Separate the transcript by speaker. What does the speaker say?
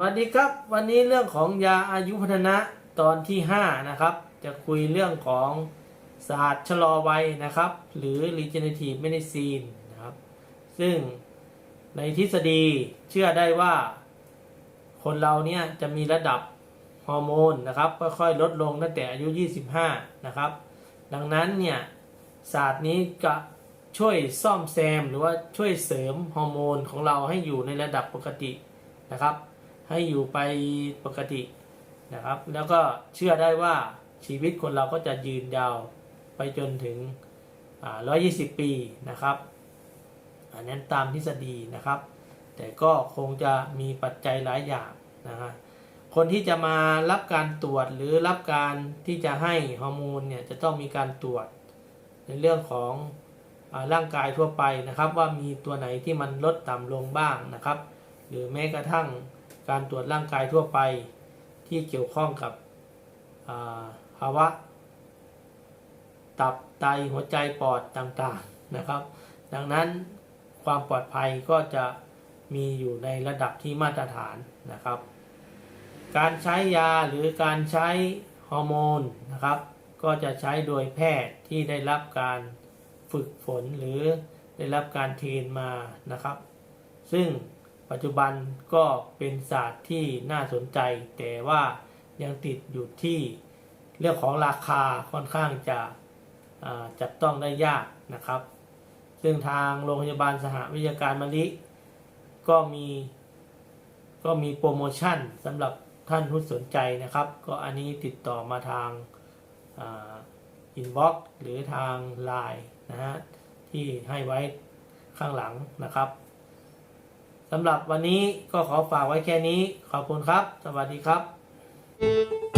Speaker 1: สวัสดีครับ วันนี้เรื่องของยาอายุพัฒนะตอนที่ 5 นะครับ จะคุยเรื่องของศาสตร์ชะลอวัยนะครับ หรือ regenerative medicine นะครับ ซึ่งในทฤษฎีเชื่อได้ว่า คนเราเนี่ยจะมีระดับฮอร์โมนนะครับค่อยๆลดลงตั้งแต่อายุ 25 นะครับ ดังนั้นเนี่ยศาสตร์นี้จะช่วยซ่อมแซมหรือว่าช่วยเสริมฮอร์โมนของเราให้อยู่ในระดับปกตินะครับ ให้อยู่ไปปกตินะครับ แล้วก็เชื่อได้ว่าชีวิตคนเราก็จะยืนยาวไปจนถึงอ่า120 ปีนะครับ อันนั้นตามทฤษฎีนะครับ แต่ก็คงจะมีปัจจัยหลายอย่างนะฮะคนที่จะมารับการตรวจหรือรับการที่จะให้ฮอร์โมนเนี่ยจะต้องมีการตรวจ ในเรื่องของอร่างกายทั่วไปนะครับ ว่ามีตัวไหนที่มันลดต่ำลงบ้างนะครับ หรือแม้กระทั่ง การตรวจร่างกายทั่วไปที่เกี่ยวข้องกับภาวะ ตับไตหัวใจปอดต่างๆนะครับ ดังนั้นความปลอดภัยก็จะมีอยู่ในระดับที่มาตรฐานนะครับ การใช้ยาหรือการใช้ฮอร์โมนนะครับ ก็จะใช้โดยแพทย์ที่ได้รับการฝึกฝนหรือได้รับการเทรนมานะครับ ซึ่ง ปัจจุบันก็เป็นศาสตร์ที่น่าสนใจ แต่ว่ายังติดอยู่ที่เรื่องของราคาค่อนข้างจะจับต้องได้ยากนะครับ ซึ่งทางโรงพยาบาลสหวิทยาการมะลิ ก็มีก็มีโปรโมชั่นสำหรับท่านผู้สนใจนะครับ ก็อันนี้ติดต่อมาทางอินบ็อกซ์หรือทาง Line นะฮะที่ให้ไว้ข้างหลังนะครับ สำหรับวันนี้ก็ขอฝากไว้แค่นี้ ขอบคุณครับ สวัสดีครับ